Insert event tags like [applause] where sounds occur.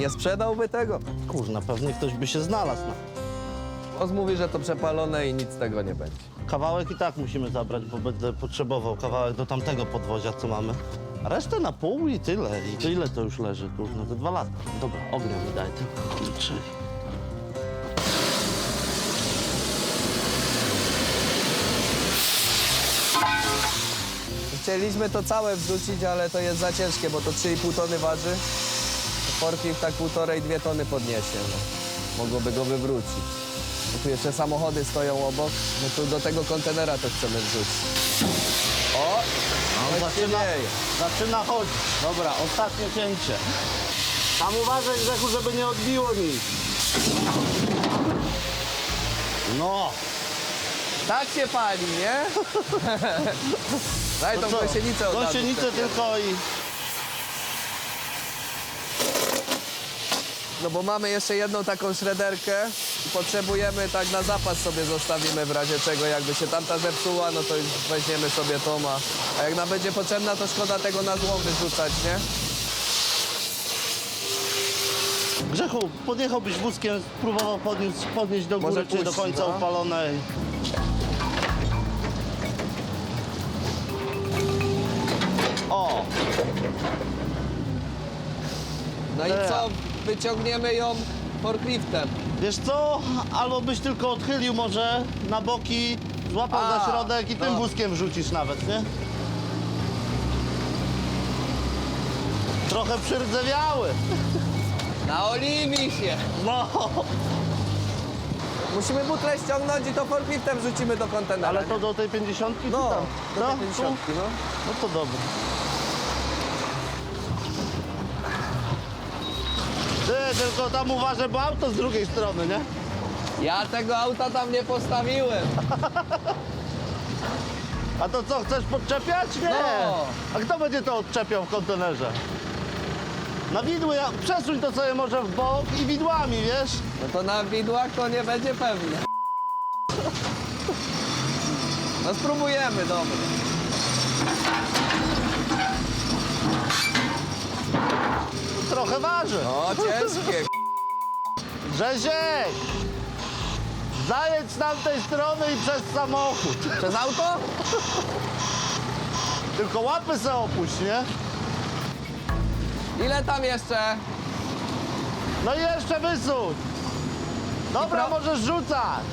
Nie sprzedałby tego. Kurna, pewnie ktoś by się znalazł. No. Oz mówi, że to przepalone i nic z tego nie będzie. Kawałek i tak musimy zabrać, bo będę potrzebował kawałek do tamtego podwozia, co mamy. A resztę na pół i tyle. I to ile to już leży? Kurna, to dwa lata. Dobra, ognia mi daj tylko. Czyli... Chcieliśmy to całe wrzucić, ale to jest za ciężkie, bo to 3,5 tony waży. Forklift tak półtorej, dwie tony podniesie. No. Mogłoby go wywrócić. Bo tu jeszcze samochody stoją obok. No tu do tego kontenera to chcemy wrzucić. O! No, coś się zaczyna, zaczyna chodzić. Dobra, ostatnie cięcie. Tam uważaj, Grzechu, żeby nie odbiło mi. No, Tak się pali, nie? [laughs] Daj tą co? gąsienicę od razu Gąsienicę tylko i... No bo mamy jeszcze jedną taką szrederkę i potrzebujemy tak na zapas sobie zostawimy w razie czego, jakby się tamta zepsuła, no to już weźmiemy sobie tą, a, jak nam będzie potrzebna, to szkoda tego na złom wyrzucać, nie? Grzechu, podjechałbyś wózkiem, spróbował podnieść, podnieść do góry, Może czy do puść, końca no. upalonej. O, No i co, wyciągniemy ją forkliftem. wiesz co? Albo byś tylko odchylił może na boki, złapał A, za środek i tym no. wózkiem rzucisz nawet, nie? Trochę przyrdzewiały. [laughs] Na oliwie! No, Musimy butlę ściągnąć i to forkliftem rzucimy do kontenera. ale to do tej pięćdziesiątki? czy No, tam? do No, tej 50, no. No to dobra. Ty, tylko tam uważaj, bo auto z drugiej strony, nie? Ja tego auta tam nie postawiłem. A to co, chcesz podczepiać? Nie. No. A kto będzie to odczepiał w kontenerze? Na widły, ja- przesuń to sobie może w bok i widłami, wiesz? No to na widłach to nie będzie pewne. No spróbujemy, dobra. Trochę waży. O, ciężkie. Grzesiek! Zajedź z tamtej strony i przez samochód. Przez auto? Tylko łapy se opuść, nie? Ile tam jeszcze? No i jeszcze wysuń. Dobra, możesz rzucać.